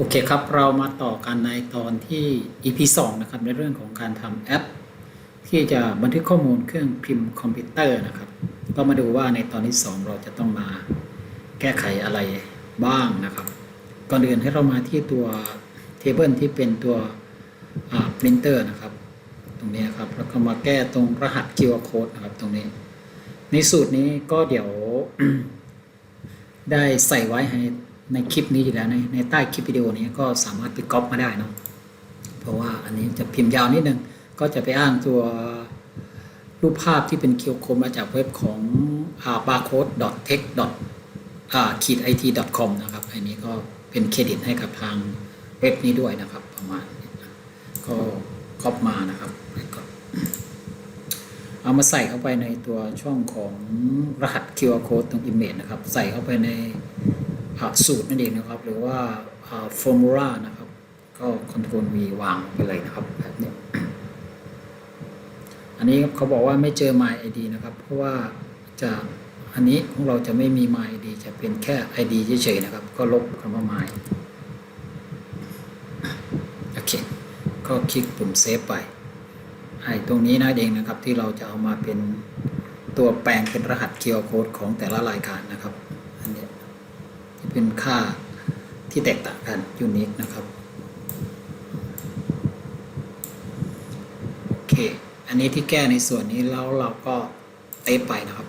โอเคครับ เรามาต่อกันในตอนที่ EP 2 นะครับ ในเรื่องของการทำแอป ที่จะบันทึกข้อมูลเครื่องพิมพ์คอมพิวเตอร์นะครับ ก็มาดูว่าในตอนที่ 2 เราจะต้องมาแก้ไขอะไรบ้างนะครับ ก่อนอื่นให้เรามาที่ตัวเทเบิลที่เป็นตัวปรินเตอร์นะครับ ตรงนี้ครับแล้วก็มาแก้ตรงรหัส QR code นะครับตรงนี้ ในสูตรนี้ก็เดี๋ยวได้ใส่ไว้ให้ ในคลิปนี้อยู่แล้วในในใต้คลิปวิดีโอนี้ก็สามารถไปก๊อปมาได้เนะเพราะว่าอันนี้จะพิมพ์ยาวนิดนึงก็จะไปอ้างตัวรูปภาพที่เป็นเคียวโคมมาจากเว็บของ barcode.tech. ขีด it com นะครับ อันนี้ก็เป็นเครดิตให้กับทางเว็บนี้ด้วยนะครับ ประมาณก็ก๊อปมานะครับแล้วก็เอามาใส่เข้าไปในตัวช่องของรหัส QR code ตรง image นะครับ ใส่เข้าไปใน สูตรนั่นเองนะครับ หรือว่าอ่า formula นะครับ ก็ Ctrl V วางไปเลยนะครับแบบนี้อันนี้เขาบอกว่าไม่เจอ my id นะครับ เพราะว่าจะอันนี้ของเราจะไม่มี my id จะเป็นแค่ id เฉยๆนะครับ ก็ลบคำว่า my โอเค ก็คลิกปุ่มเซฟไปไอ้ตรงนี้นะเองนะครับที่เราจะเอามาเป็นตัวแปลงเป็นรหัส QR code ของแต่ละรายการนะครับ เป็นค่าที่แตกต่างกันยูนิคนะครับโอเค อันนี้ที่แก้ในส่วนนี้แล้วเราก็เตะไปนะครับ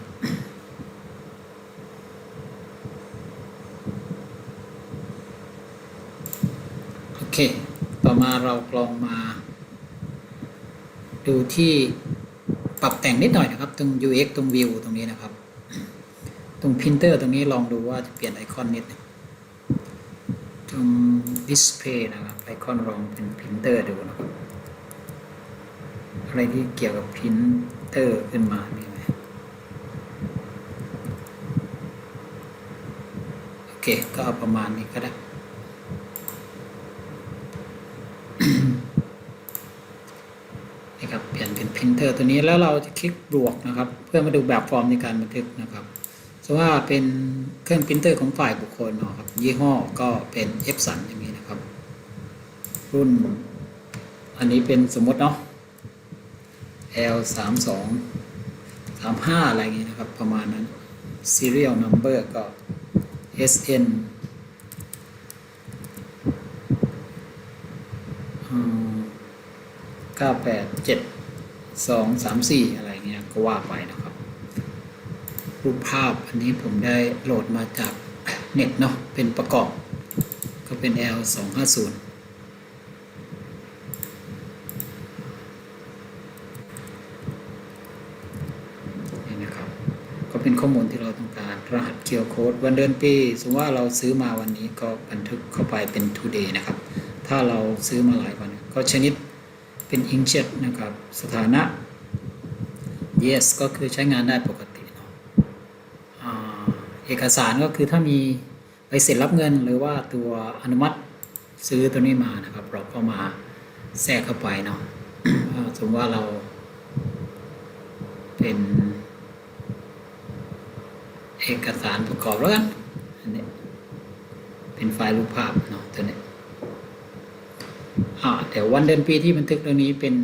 โอเค ต่อมาเราลองมา ดูที่ปรับแต่งนิดหน่อยนะครับ ตรง UX ตรง View ตรงนี้นะครับ ตรง Printer ตรงนี้ลองดูว่าจะเปลี่ยนไอคอนนิดหนึ่งตรง Display นะครับ ไอคอนลองเป็น Printer ดูนะครับ อะไรที่เกี่ยวกับ Printer ขึ้นมามีไหมโอเค ก็เอาประมาณนี้ก็ได้นะครับเปลี่ยนเป็น printer ตัวนี้แล้วเราจะคลิกบวกนะครับ เพื่อมาดูแบบฟอร์มในการบันทึกนะครับ สมมติว่าเป็นเครื่อง printer ของฝ่ายบุคคลเนาะครับยี่ห้อก็เป็น Epson อย่างนี้นะครับ รุ่น อันนี้เป็นสมมติเนาะ L 3 2 3 5อะไรอย่างนี้นะครับ ประมาณนั้น serial number ก็ SN เก้าแปดเจ็ดสองสามสี่อะไรเงี้ยก็ว่าไปนะ รูปภาพอันนี้ผมได้โหลดมาจากเน็ตเนาะเป็นประกอบ ก็เป็น L สองห้าศูนย์นี่นะครับ ก็เป็นข้อมูลที่เราต้องการ รหัสเคียวโค้ดวันเดือนปี สมมติว่าเราซื้อมาวันนี้ก็บันทึกเข้าไปเป็น today นะครับ ถ้าเราซื้อมาหลายวัน ก็ชนิดเป็นอิงเจ็ตนะครับ สถานะ yes ก็คือใช้งานได้ปกติ เอกสารก็คือถ้ามีใบเสร็จรับเงิน หรือว่าตัวอนุมัติซื้อตัวนี้มานะครับ เราก็มาแทรกเข้าไปเนาะสมมติว่าเราเป็น เอกสารประกอบแล้วกันอันนี้เป็นไฟล์รูปภาพเนาะตัวนี้อ่าเดี๋ยววันเดือนปีที่บันทึกตรงนี้เป็น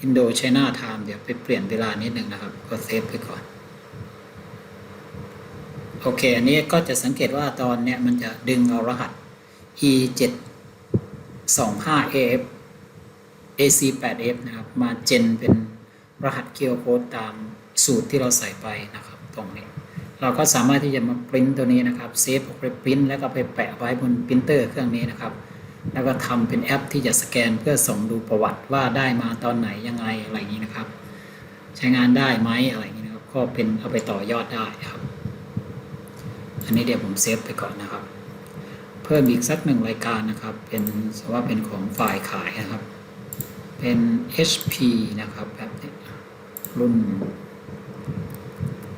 อินโดไชน่าไทม์เดี๋ยวไปเปลี่ยนเวลานิดหนึ่งนะครับ ก็เซฟไปก่อน โอเค อันนี้ก็จะสังเกตว่าตอนเนี้ยมันจะดึงเอารหัส e 7 2 5 af ac 8 f นะครับ มาเจนเป็นรหัสเคียวโคดตามสูตรที่เราใส่ไปนะครับ ตรงนี้ เราก็สามารถที่จะมาปริ้นตัวนี้นะครับเซฟออกไปปริ้นแล้วก็ไปแปะไว้บนปรินเตอร์เครื่องนี้นะครับ แล้วก็ทำเป็นแอปที่จะสแกนเพื่อส่งดูประวัติว่าได้มาตอนไหนยังไงอะไรอย่างนี้นะครับ ใช้งานได้ไหมอะไรอย่างนี้นะครับ ก็เป็นเอาไปต่อยอดได้ครับ อันนี้เดี๋ยวผมเซฟไปก่อนนะครับ เพิ่มอีกสักหนึ่งรายการนะครับ เป็นสว่าเป็นของฝ่ายขายนะครับ เป็น HP นะครับแบบนี้รุ่น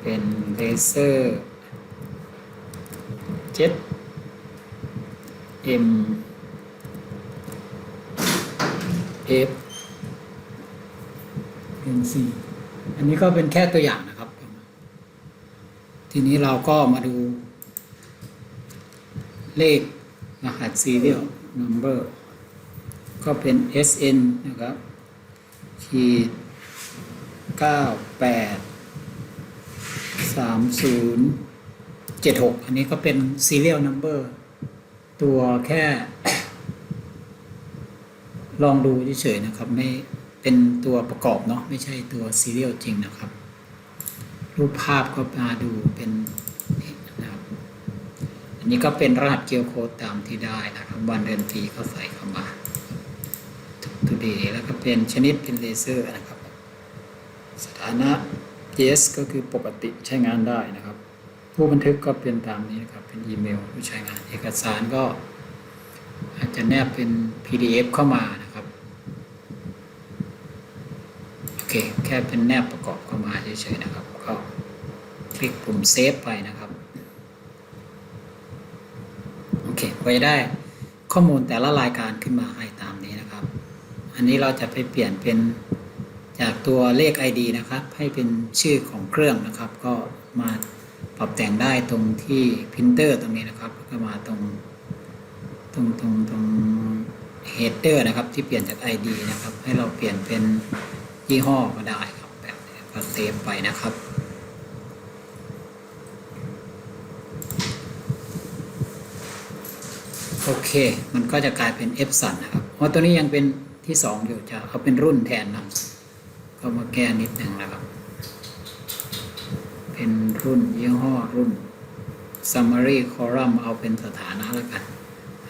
เป็น Razer Jet M F N C อันนี้ก็เป็นแค่ตัวอย่างนะครับ ทีนี้เราก็มาดู เลขรหัสซีเรียล number ก็เป็น SN นะครับขีดเก้าแปดสามศูนย์เจ็ดหกอันนี้ก็เป็น serial number ตัวแค่ ลองดูเฉยๆนะครับ ไม่เป็นตัวประกอบเนาะไม่ใช่ตัว serial จริงนะครับ รูปภาพก็มาดูเป็น นี้ก็เป็นรหัสเกียวโค้ดตามที่ได้นะครับวันเดือนปีก็ใส่เข้ามา today แล้วก็เป็นชนิดเป็นเลเซอร์นะครับ สถานะ yes ก็คือปกติใช้งานได้นะครับ ผู้บันทึกก็เป็นตามนี้นะครับ เป็นอีเมลผู้ใช้งานเอกสารก็ อาจจะแนบเป็น PDF เข้ามานะครับโอเคแค่เป็นแนบประกอบเข้ามาเฉยๆนะครับ ก็คลิกปุ่มเซฟไปนะครับ โอเคไว้ได้ข้อมูลแต่ละรายการขึ้นมาให้ตามนี้นะครับ อันนี้เราจะไปเปลี่ยนเป็นจากตัวเลข ID นะครับ ให้เป็นชื่อของเครื่องนะครับ ก็มาปรับแต่งได้ตรงที่พิมพ์เตอร์ตรงนี้นะครับก็มาตรงตรงตรงตรง header นะครับ ที่เปลี่ยนจาก ID นะครับ ให้เราเปลี่ยนเป็นยี่ห้อก็ได้ครับแบบนี้ก็เซฟไปนะครับ โอเค มันก็จะกลายเป็น F สันนะครับ เพราะตัวนี้ยังเป็นที่ 2 อยู่จะเอาเป็นรุ่นแทนนะก็มาแก้นิดหนึ่งนะครับ เป็นรุ่นยี่ห้อรุ่น summary column เอาเป็นสถานะแล้วกัน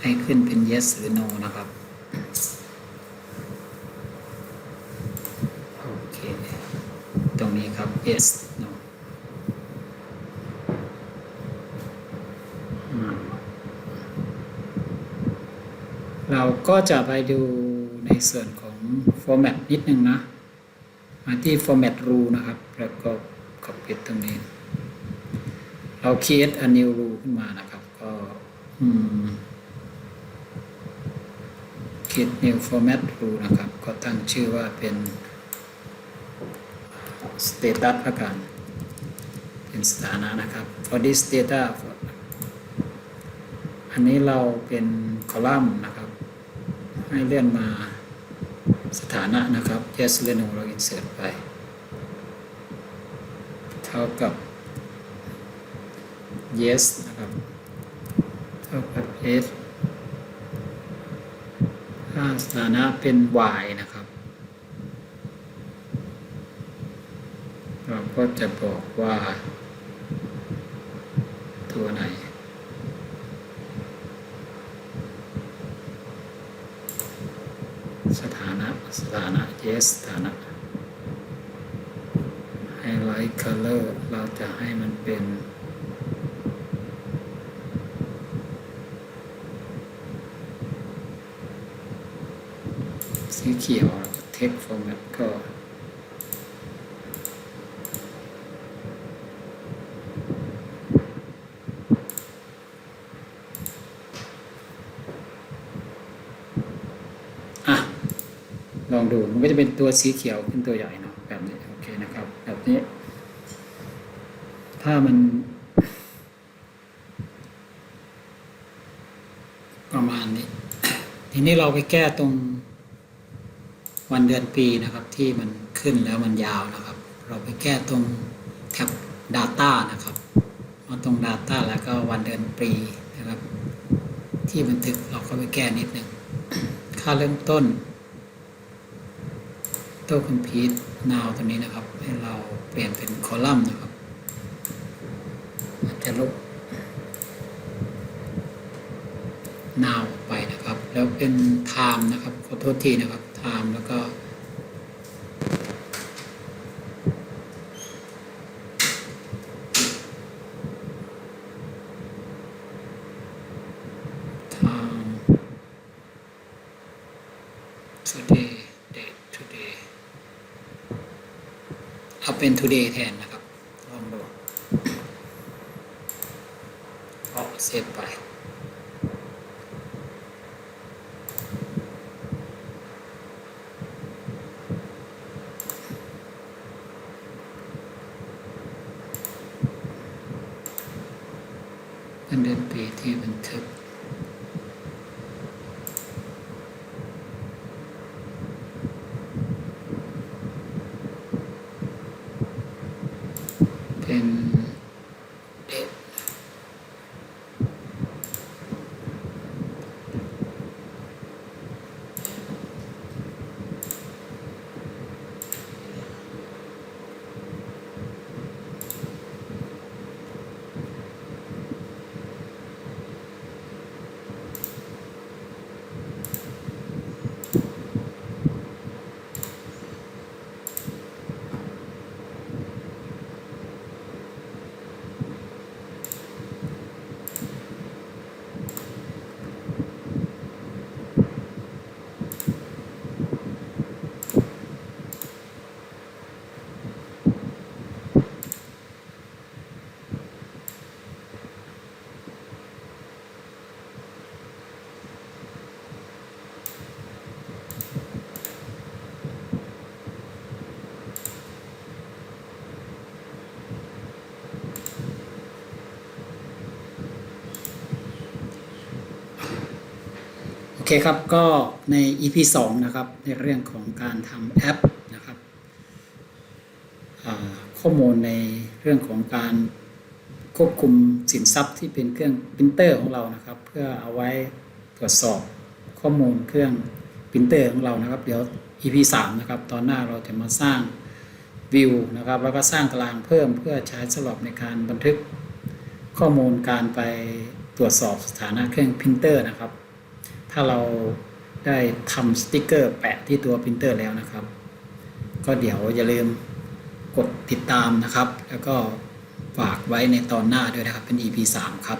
ให้ขึ้นเป็น yes หรือ no นะครับ โอเค ตรงนี้ครับ yes no อืม เรา ก็จะไปดูในส่วนของ format นิดนึงนะ มาที่ format rule นะครับ แล้วก็ copy ตรงนี้ เรา create a new rule ขึ้นมานะครับ ก็อืม create new format rule นะครับ ก็ตั้งชื่อว่าเป็น status ละกัน เป็นสถานะนะครับ for this data for อันนี้เราเป็นคอลัมน์นะครับ ให้เลื่อนมาสถานะนะครับ yes เลื่อนเรา insert ไป เท่ากับ yes นะครับ เท่ากับ yes ถ้าสถานะเป็น y นะครับ เราก็จะบอกว่าตัวไหน สถ ฐานะ yes ฐานะ highlight color เราจะให้มันเป็นสีเขียวแล้วก็ text format ก็ อะ ลองดู มันก็จะ เป็นตัวสีเขียวขึ้นตัวใหญ่เนาะแบบนี้โอเคนะครับ แบบนี้ ถ้ามันประมาณนี้ ทีนี้เราไปแก้ตรงวันเดือนปีนะครับ ที่มันขึ้นแล้วมันยาวนะครับ เราไปแก้ตรงแท็บ Data นะครับมาตรง Data แล้วก็วันเดือนปีนะครับ ที่บันทึกเราก็ไปแก้นิดหนึ่งค่าเริ่มต้น ตัวคอมพิวต์นาวตัวนี้นะครับ ให้เราเปลี่ยนเป็นคอลัมน์นะครับอาจจะลบนาวไปนะครับ แล้วเป็น time นะครับ ขอโทษทีนะครับ time แล้วก็ time today date today เป็น today แทนนะ en เคครับก็ใน EP 2 นะครับในเรื่องของการทำแอปนะครับข้อมูลในเรื่องของการควบคุมสินทรัพย์ที่เป็นเครื่องปรินเตอร์ของเรานะครับ เพื่อเอาไว้ตรวจสอบข้อมูลเครื่องปรินเตอร์ของเรานะครับ เดี๋ยว EP 3 นะครับ ตอนหน้าเราจะมาสร้างวิวนะครับแล้วก็สร้างตารางเพิ่มเพื่อใช้สำหรับในการบันทึกข้อมูลการไปตรวจสอบสถานะเครื่องปรินเตอร์นะครับ ถ้าเราได้ทำสติกเกอร์แปะที่ตัวพิมพ์เตอร์แล้วนะครับ ก็เดี๋ยวอย่าลืมกดติดตามนะครับ แล้วก็ฝากไว้ในตอนหน้าด้วยนะครับเป็น EP 3 ครับ